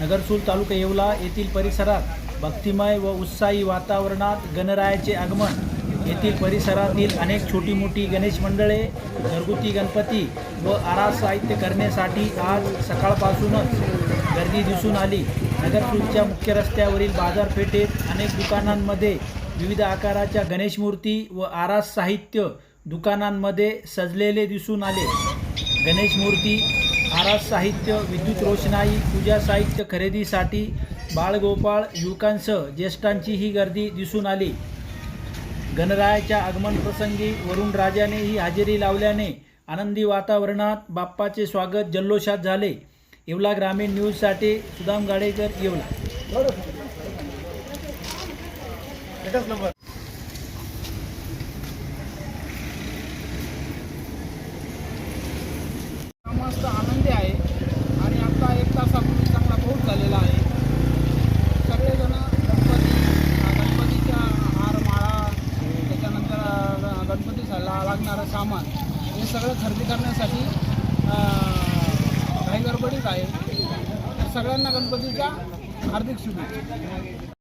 नगरसूल तालुका येवला येथील परिसरात भक्तिमय व उत्साही वातावरणात गणरायाचे आगमन. येथील परिसरातील अनेक छोटी मोठी गणेश मंडळे घरगुती गणपती व आरास साहित्य करण्यासाठी आज सकाळपासूनच गर्दी दिसून आली. नगरसूलच्या मुख्य रस्त्यावरील बाजारपेठेत अनेक दुकानांमध्ये विविध आकाराच्या गणेश मूर्ती व आरास साहित्य दुकानांमध्ये सजलेले दिसून आले. गणेश मूर्ती आरास साहित्य विद्युत रोषणाई पूजा साहित्य खरेदीसाठी बाळगोपाळ युवकांसह ज्येष्ठांचीही गर्दी दिसून आली. गणरायाच्या आगमन प्रसंगी वरुण राजानेही हजेरी लावल्याने आनंदी वातावरणात बाप्पाचे स्वागत जल्लोषात झाले. येवला ग्रामीण न्यूजसाठी सुदाम गाडेकर येवला. लागणारं सामान हे सगळं खरेदी करण्यासाठी घाई गडबडीत आहे. तर सगळ्यांना गणपतीच्या हार्दिक शुभेच्छा.